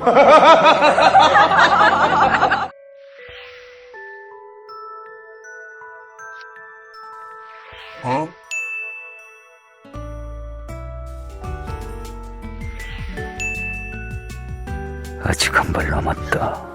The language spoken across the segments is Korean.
아직 한 발 남았다.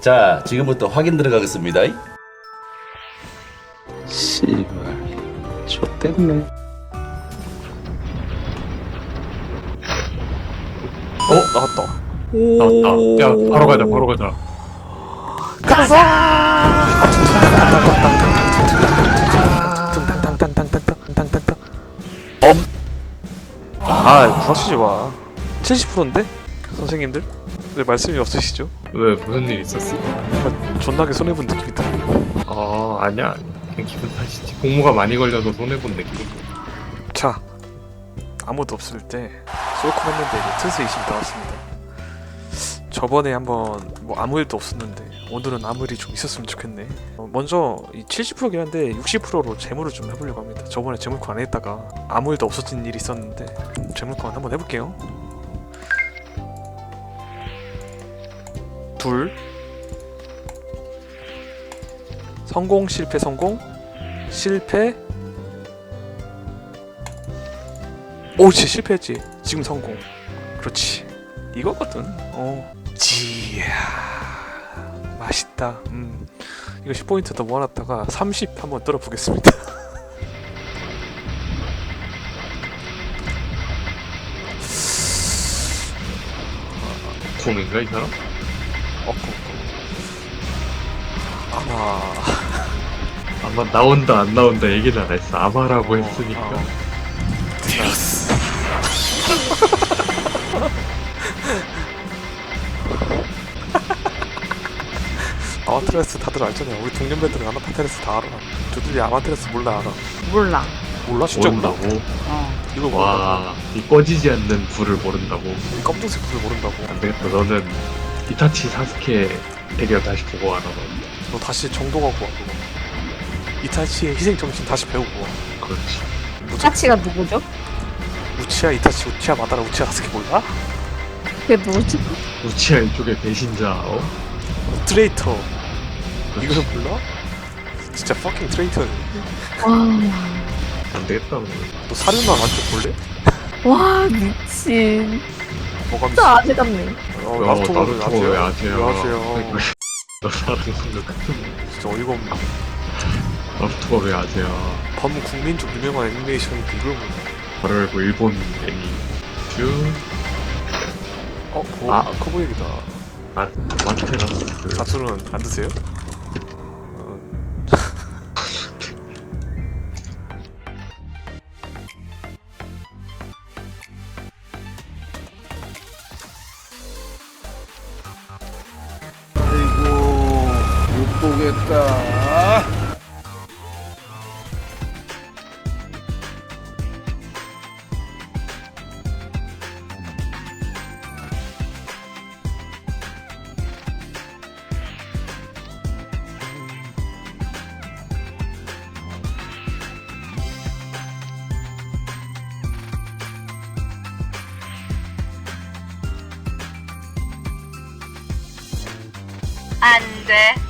자, 지금부터 확인 들어가겠습니다. 씨발, 좆됐네. 어 나왔다. 나왔다. 야 바로 가자. 바로 가자. 어? 아, 부러지지 마. 70%인데? 선생님들 왜 말씀이 없으시죠? 왜, 무슨 일 있었어? 정말 존나게 손해 본 느낌이다. 아, 아니야. 그냥 기분 탓이지. 공모가 많이 걸려서 손해본 느낌. 자 아무도 없을 때 쏠콤 했는데 이제 트스 20 나왔습니다. 저번에 한번 뭐 아무 일도 없었는데 오늘은 아무 일이 좀 있었으면 좋겠네. 어, 먼저 이 70%긴 한데 60%로 재물을 좀 해보려고 합니다. 저번에 재물권 안 했다가 아무 일도 없었던 일이 있었는데 재물권 한번 해볼게요. 둘 성공 실패 성공 실패 오씨 실패했지 지금 성공 그렇지 이거거든 어 지야 맛있다 음 이거 10포인트 더 모아놨다가 30 한번 떨어보겠습니다 공인가, 이 사람? 아마 아마 나온다, 안 나온다 얘기는 안 했어. 아마라고 했으니까. 어. 데로스 아마테라스 다들 알잖아요 우리 동년배들은 아마테라스 다 알아 저들이 아마테라스 몰라 알아 몰라. 몰라 진짜 몰라 모른다고? 어. 이거 모른다고 와, 이 꺼지지 않는 불을 모른다고. 이 검정색 불을 모른다고 안 되겠다. 너는 이타치 사스케 대결 다시 보고 와라. 너. 너 다시 정도 갖고 와 그거 이타치의 희생 정신 다시 배우고 와 그렇지. 타치가 누구죠? 우치야 이타치 우치야 마다라 우치야 다스케 몰라? 그게 누구죠? 우치아 이쪽에 배신자, 어? 트레이터 그렇지. 이걸 몰라? 진짜 퍼킹 트레이터 와. 안 되겠다. 너. 너 사륜만 완전 볼래? 와, 미친. 뭐가 진짜 아재 같네. 어, 어, 나루토가 나루토가 왜 아세요? 왜 아세요 너 사람 생각 진짜 어이가 없네 나루토가 왜 아세요? 범국민적 유명한 애니메이션인데 이걸 몰라 바로 알고 일본 애니 쭉 어? 뭐, 아. 아, 커브 얘기다 아, 마테라스 잡술은 안 드세요? 못 보겠다. 안 돼.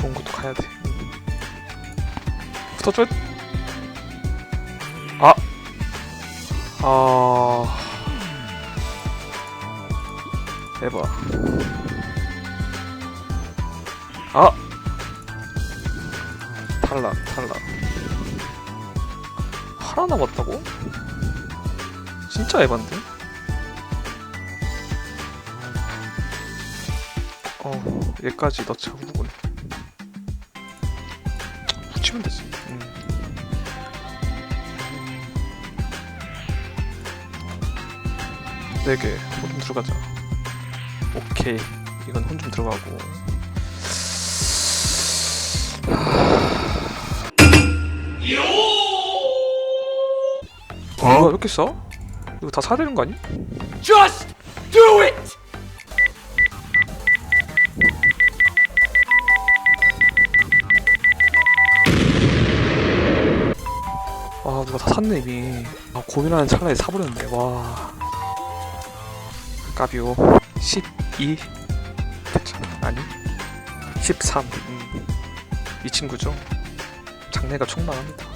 좋은 것도 가야 돼. 붙어줘 아. 아... 해봐. 아. 탈락 탈락. 살아남았다고? 진짜 에반데? 어 얘까지 넣자 후군 붙이면 되지 음. 네개 혼좀 들어가자 오케이 이건 혼 좀 들어가고 어? 이거 왜 이렇게 싸? 이거 다 사야 되는 거 아니? 아 누가 다 샀네 이미. 아 고민하는 찰나에 사버렸네. 와. 까비오. 12 괜찮아. 아니? 13 음. 이 친구죠? 장래가 촉망합니다.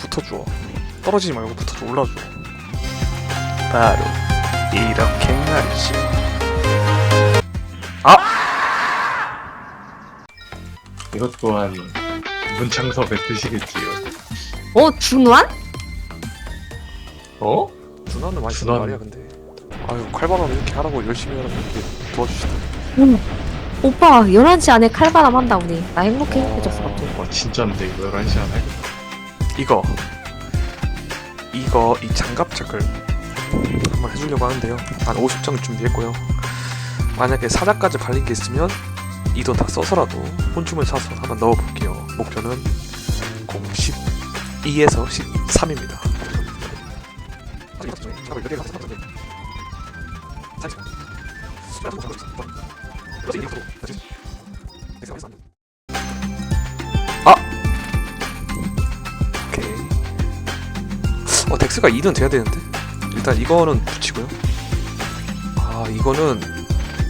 붙어줘. 떨어지지 말고 붙어줘. 올라줘. 바로 이렇게 말이지. 이것 또한 문창섭의 뜻이겠지요. 어 준환? 어? 준하는 많이 쓰는 준하는- 말이야 근데. 아유 칼바람 이렇게 하라고 열심히 하라고 이렇게 도와주시다 오빠 11시 안에 칼바람 한다 우리. 나 행복해 행복해졌어 갑자기. 와 진짜인데 이거 11시 안 해? 이거. 이거 이 장갑책을 한번 해주려고 하는데요. 한 50장 준비했고요. 만약에 사자까지 발린 게 있으면 이 돈 다 써서라도 혼춤을 사서 한번 넣어볼게요. 목표는 012에서 13입니다. 아! 오케이. 어 덱스가 2는 돼야 되는데? 일단 이거는 붙이고요. 아 이거는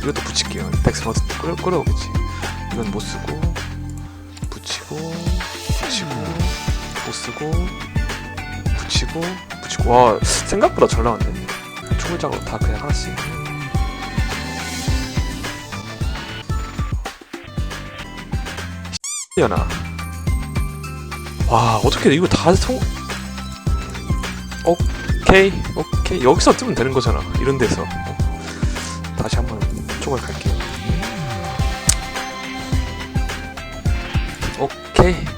이것도 붙일게요. 덱스는 어떻게 끌어, 끌어오겠지. 이건 못 쓰고 못 쓰고 붙이고 붙이고. 와 생각보다 잘 나왔네. 초월작으로 다 그냥 하나씩. 연아. 와 어떻게 이거 다 성... 오케이 오케이. 여기서 뜨면 되는 거잖아 이런 데서. 어. 다시 한번 쪽을 갈게요. 오케이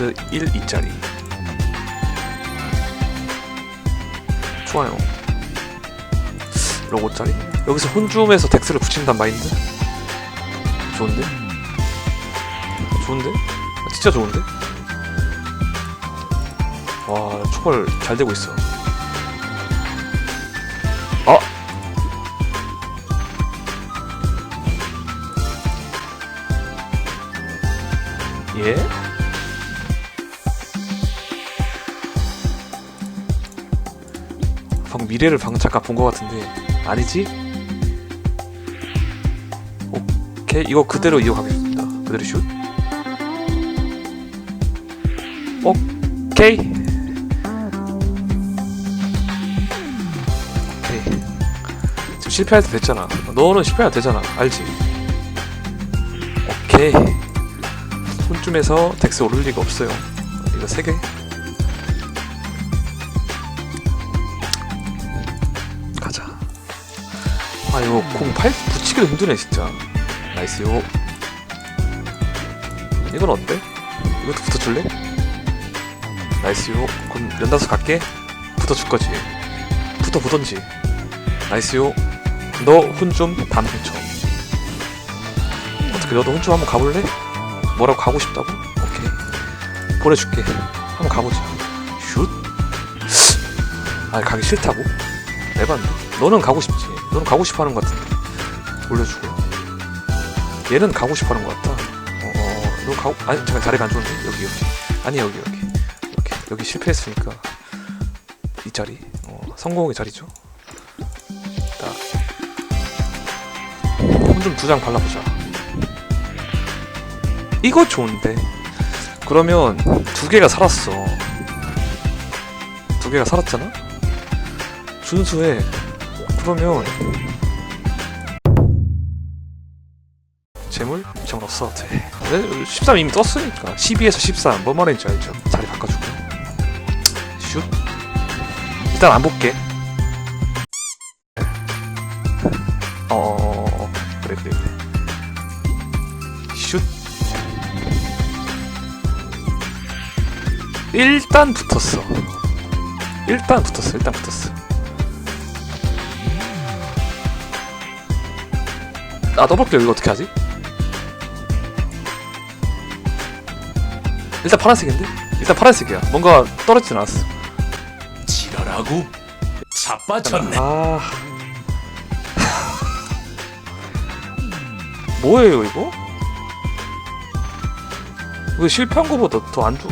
플러스 1, 2짜리 좋아요 로고짜리 여기서 혼줌에서 덱스를 붙인단 마인드 좋은데? 좋은데? 아, 진짜 좋은데? 와 초벌 잘 되고 있어 미래를 방금 잠깐 본 것 같은데 아니지? 오케이 이거 그대로 이어가겠습니다. 그대로 슛. 오케이. 오케이. 지금 실패할 때 됐잖아. 너는 실패할 때 되잖아. 알지? 오케이. 손쯤에서 덱스 오를 리가 없어요. 이거 3개 아 이거 08 붙이기도 힘드네 진짜. 나이스 요. 이건 어때? 이것도 붙어줄래? 나이스 요. 그럼 연다수 갈게. 붙어줄 거지. 붙어 보던지. 나이스 요. 너 혼좀 반 혼점 어떻게 너도 혼 좀 한번 가볼래? 뭐라고 가고 싶다고? 오케이. 보내줄게. 한번 가보자. 슛. 아니 가기 싫다고? 에반데 너는 가고 싶지 너는 가고 싶어 하는 것 같은데. 올려주고. 얘는 가고 싶어 하는 것 같다. 어, 너 가고 아니 잠깐 자리가 안 좋은데? 여기 여기. 아니 여기 여기. 여기 여기 실패했으니까. 이 자리. 어, 성공의 자리죠. 딱 혼좀 두 장 발라보자. 이거 좋은데? 그러면 두 개가 살았어. 두 개가 살았잖아? 준수해 그러면 재물? 재물 없어 돼. 13 이미 떴으니까. 12에서 13 뭔 말인지 알죠? 자리 바꿔주고 슛. 일단 안 볼게. 어어어어. 그래 그래 그래. 슛. 일단 붙었어. 일단 붙었어 일단 붙었어 아 더블클 이거 어떻게 하지? 일단 파란색인데? 일단 파란색이야 뭔가 떨어지진 않았어 지랄하고 자빠졌네. 아 뭐예요 이거? 이거 실패한 거보다 더안 좋...